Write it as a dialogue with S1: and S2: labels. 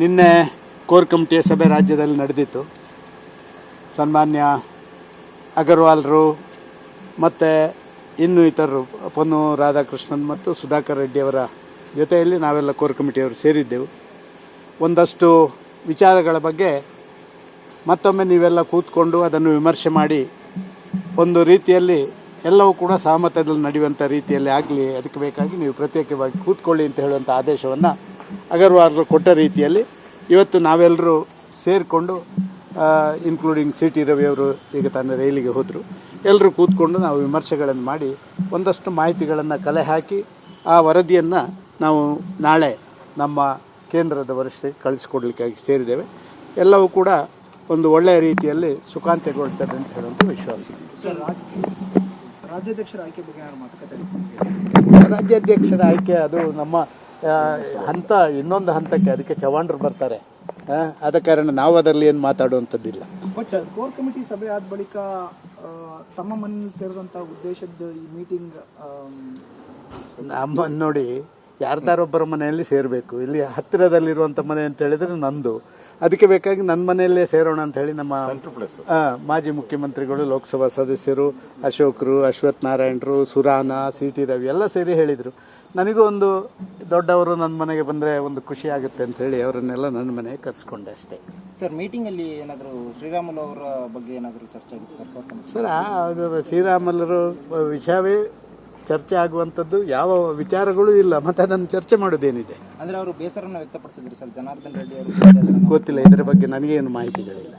S1: ನಿನ್ನೆ ಕೋರ್ ಕಮಿಟಿಯ ಸಭೆ ರಾಜ್ಯದಲ್ಲಿ ನಡೆದಿತ್ತು. ಸನ್ಮಾನ್ಯ ಅಗರ್ವಾಲ್ರು ಮತ್ತು ಇನ್ನು ಇತರರು, ಪೊನ್ನು ರಾಧಾಕೃಷ್ಣನ್ ಮತ್ತು ಸುಧಾಕರ್ ರೆಡ್ಡಿಯವರ ಜೊತೆಯಲ್ಲಿ ನಾವೆಲ್ಲ ಕೋರ್ ಕಮಿಟಿಯವರು ಸೇರಿದ್ದೆವು. ಒಂದಷ್ಟು ವಿಚಾರಗಳ ಬಗ್ಗೆ ಮತ್ತೊಮ್ಮೆ ನೀವೆಲ್ಲ ಕೂತ್ಕೊಂಡು ಅದನ್ನು ವಿಮರ್ಶೆ ಮಾಡಿ, ಒಂದು ರೀತಿಯಲ್ಲಿ ಎಲ್ಲವೂ ಕೂಡ ಸಹಮತದಲ್ಲಿ ನಡೆಯುವಂಥ ರೀತಿಯಲ್ಲಿ ಆಗಲಿ, ಅದಕ್ಕೆ ಬೇಕಾಗಿ ನೀವು ಪ್ರತ್ಯೇಕವಾಗಿ ಕೂತ್ಕೊಳ್ಳಿ ಅಂತ ಹೇಳುವಂಥ ಆದೇಶವನ್ನು ಅಗರ್ವಾಲ್ರು ಕೊಟ್ಟ ರೀತಿಯಲ್ಲಿ ಇವತ್ತು ನಾವೆಲ್ಲರೂ ಸೇರಿಕೊಂಡು ಇನ್ಕ್ಲೂಡಿಂಗ್ ಸಿ ಟಿ ರವಿಯವರು ಈಗ ತನ್ನ ರೈಲಿಗೆ ಹೋದರು. ಎಲ್ಲರೂ ಕೂತ್ಕೊಂಡು ನಾವು ವಿಮರ್ಶೆಗಳನ್ನು ಮಾಡಿ ಒಂದಷ್ಟು ಮಾಹಿತಿಗಳನ್ನು ಕಲೆ ಹಾಕಿ ಆ ವರದಿಯನ್ನು ನಾವು ನಾಳೆ ನಮ್ಮ ಕೇಂದ್ರದ ವರಿಷ್ಠರಿಗೆ ಕಳಿಸ್ಕೊಡ್ಲಿಕ್ಕಾಗಿ ಸೇರಿದ್ದೇವೆ. ಎಲ್ಲವೂ ಕೂಡ ಒಂದು ಒಳ್ಳೆಯ ರೀತಿಯಲ್ಲಿ ಸುಖಾಂತ್ಯಗೊಳ್ತದೆ ಅಂತ ಹೇಳುವಂಥ ವಿಶ್ವಾಸ
S2: ರಾಜ್ಯಾಧ್ಯಕ್ಷರ ಆಯ್ಕೆ ಬಗ್ಗೆ
S1: ರಾಜ್ಯಾಧ್ಯಕ್ಷರ ಆಯ್ಕೆ ಅದು ನಮ್ಮ ಹಂತ ಇನ್ನೊಂದು ಹಂತಕ್ಕೆ ಅದಕ್ಕೆ ಚವಾಂಡ್ರು ಬರ್ತಾರೆ. ಆದ ಕಾರಣ ನಾವು ಅದರಲ್ಲಿ ಏನು ಮಾತಾಡುವಂಥದ್ದಿಲ್ಲ.
S2: ಬಟ್ ಕೋರ್ ಕಮಿಟಿ ಸಭೆ ಆದ ಬಳಿಕ ತಮ್ಮ ಮನೆಯಲ್ಲಿ ಸೇರಿದಂಥ ಉದ್ದೇಶದ ಈ ಮೀಟಿಂಗ್
S1: ನಮ್ಮನ್ನು ನೋಡಿ ಯಾರ್ದಾರೊಬ್ಬರ ಮನೆಯಲ್ಲಿ ಸೇರಬೇಕು. ಇಲ್ಲಿ ಹತ್ತಿರದಲ್ಲಿರುವಂಥ ಮನೆ ಅಂತ ಹೇಳಿದರೆ ನಂದು. ಅದಕ್ಕೆ ಬೇಕಾಗಿ ನನ್ನ ಮನೆಯಲ್ಲೇ ಸೇರೋಣ ಅಂತ ಹೇಳಿ ನಮ್ಮ ಮಾಜಿ ಮುಖ್ಯಮಂತ್ರಿಗಳು ಲೋಕಸಭಾ ಸದಸ್ಯರು ಅಶೋಕರು ಅಶ್ವಥ್ ನಾರಾಯಣರು ಸುರಾನ ಸಿ ಟಿ ರವಿ ಎಲ್ಲ ಸೇರಿ ಹೇಳಿದರು. ನನಗೂ ಒಂದು ದೊಡ್ಡವರು ನನ್ನ ಮನೆಗೆ ಬಂದರೆ ಒಂದು ಖುಷಿ ಆಗುತ್ತೆ ಅಂತ ಹೇಳಿ ಅವರನ್ನೆಲ್ಲ ನನ್ನ ಮನೆಗೆ ಕರೆಸ್ಕೊಂಡೆ ಅಷ್ಟೇ.
S3: ಸರ್ ಮೀಟಿಂಗಲ್ಲಿ ಏನಾದರೂ ಶ್ರೀರಾಮುಲು ಅವರ ಬಗ್ಗೆ ಏನಾದರೂ ಚರ್ಚೆ ಆಗಿತ್ತು ಸರ್?
S1: ಸರ್ ಆ ಅದು ಶ್ರೀರಾಮಲ್ಲರು ವಿಷಯವೇ ಚರ್ಚೆ ಆಗುವಂಥದ್ದು ಯಾವ ವಿಚಾರಗಳು ಇಲ್ಲ ಮತ್ತೆ ಅದನ್ನು ಚರ್ಚೆ ಮಾಡೋದೇನಿದೆ
S3: ಅಂದ್ರೆ ಅವರು ಬೇಸರವನ್ನು ವ್ಯಕ್ತಪಡಿಸಿದ್ರು ಸರ್ ಜನಾರ್ದನ್ ರೆಡ್ಡಿ ಅವರು?
S1: ಗೊತ್ತಿಲ್ಲ ಇದರ ಬಗ್ಗೆ ನನಗೇನು ಮಾಹಿತಿಗಳಿಲ್ಲ